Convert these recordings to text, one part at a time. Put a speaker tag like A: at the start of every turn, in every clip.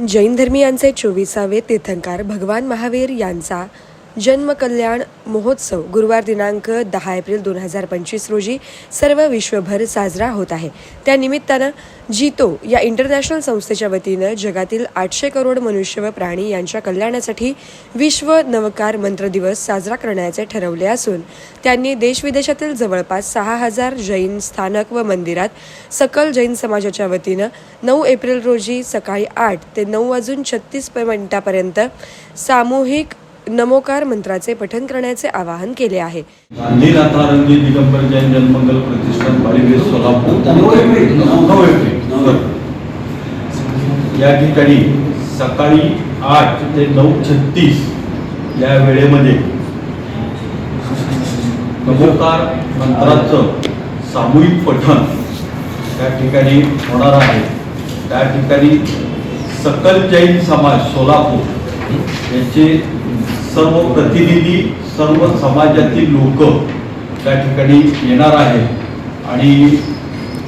A: जैन धर्मियांचे चोवीसावे तीर्थंकर भगवान महावीर यांचा जन्मकल्याण महोत्सव गुरुवार दिनांक दहा एप्रिल दोन हजार पंचवीस रोजी सर्व विश्वभर साजरा होत आहे. त्यानिमित्तानं जितो या इंटरनॅशनल संस्थेच्या वतीनं जगातील आठशे करोड मनुष्य व प्राणी यांच्या कल्याणासाठी विश्व नवकार मंत्र दिवस साजरा करण्याचे ठरवले असून त्यांनी देशविदेशातील जवळपास सहा हजार जैन स्थानक व मंदिरात सकल जैन समाजाच्या वतीनं नऊ एप्रिल रोजी सकाळी आठ ते नऊ वाजून छत्तीस मिनिटापर्यंत सामूहिक नमोकार मंत्राचे पठण करण्याचे आवाहन केले आहे.
B: दिगंबर जैन जन्मंगल प्रतिष्ठान बाळीवेस सोलापूर. या ठिकाणी सकाळी आठ ते नऊ छत्तीस या वेळेमध्ये नमोकार मंत्राचं सामूहिक पठण त्या ठिकाणी होणार आहे. त्या ठिकाणी सकल जैन समाज सोलापूर याचे सर्व प्रतिनिधी सर्व समाजातील लोक त्या ठिकाणी येणार आहेत आणि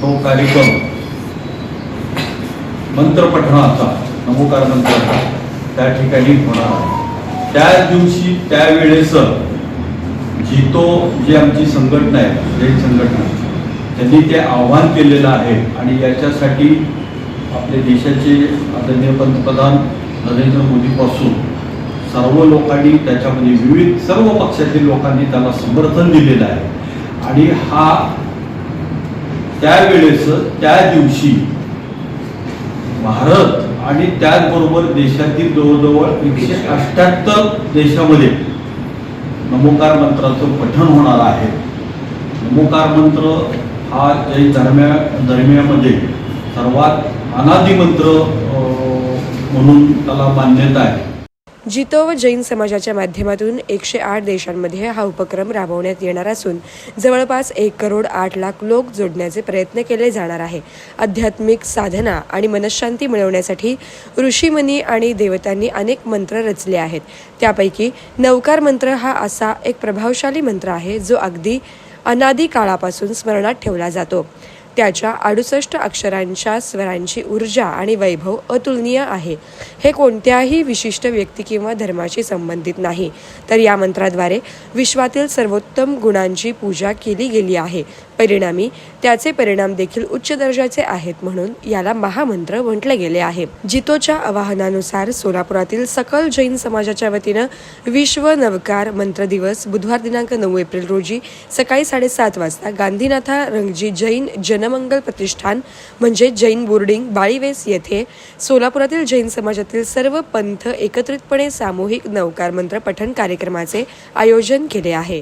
B: तो कार्यक्रम मंत्रपठणाचा नमोकार मंत्र त्या ठिकाणी होणार आहे. त्या दिवशी त्यावेळेस जितो जी आमची संघटना आहे जैन संघटना त्यांनी ते आव्हान केलेलं आहे आणि याच्यासाठी आपले देशाचे आदरणीय पंतप्रधान नरेंद्र मोदीपासून सर्व लोकांनी त्याच्यामध्ये म्हणजे विविध सर्व पक्षातील लोकांनी त्याला समर्थन दिलेलं आहे. आणि हा त्यावेळेस त्या दिवशी भारत आणि त्याचबरोबर देशातील जवळजवळ एकशे अठ्याहत्तर देशामध्ये नमोकार मंत्राचं पठण होणार आहे. नमोकार मंत्र हा जैन धर्म्या धर्मियामध्ये सर्वात अनादी मंत्र अं, म्हणून त्याला मान्यता आहे.
A: जितो व जैन समाजाच्या माध्यमातून एकशे आठ देशांमध्ये हा उपक्रम राबवण्यात येणार असून जवळपास एक करोड आठ लाख लोक जोडण्याचे प्रयत्न केले जाणार आहे. आध्यात्मिक साधना आणि मनशांती मिळवण्यासाठी ऋषीमुनी आणि देवतांनी अनेक मंत्र रचले आहेत. त्यापैकी नवकार मंत्र हा असा एक प्रभावशाली मंत्र आहे जो अगदी अनादी काळापासून स्मरणात ठेवला जातो. त्याच्या अडुसष्ट अक्षरांच्या स्वरांची ऊर्जा आणि वैभव अतुलनीय आहे. हे कोणत्याही विशिष्ट व्यक्ती किंवा धर्माशी संबंधित नाही. तर या मंत्राद्वारे विश्वातील सर्वोत्तम गुणांची पूजा केली गेली आहे. परिणामी त्याचे परिणाम देखील उच्च दर्जाचे आहेत म्हणून याला महामंत्र म्हटले गेले आहे. जितोच्या आवाहनानुसार सोलापुरातील सकल जैन समाजाच्या वतीनं विश्व नवकार मंत्र दिवस बुधवार दिनांक नऊ एप्रिल रोजी सकाळी साडेसात वाजता गांधीनाथा रंगजी जैन जनमंगल प्रतिष्ठान म्हणजे जैन बोर्डिंग बाळीवेस येथे सोलापुरातील जैन समाजातील सर्व पंथ एकत्रितपणे सामूहिक नवकार मंत्र पठण कार्यक्रमाचे आयोजन केले आहे.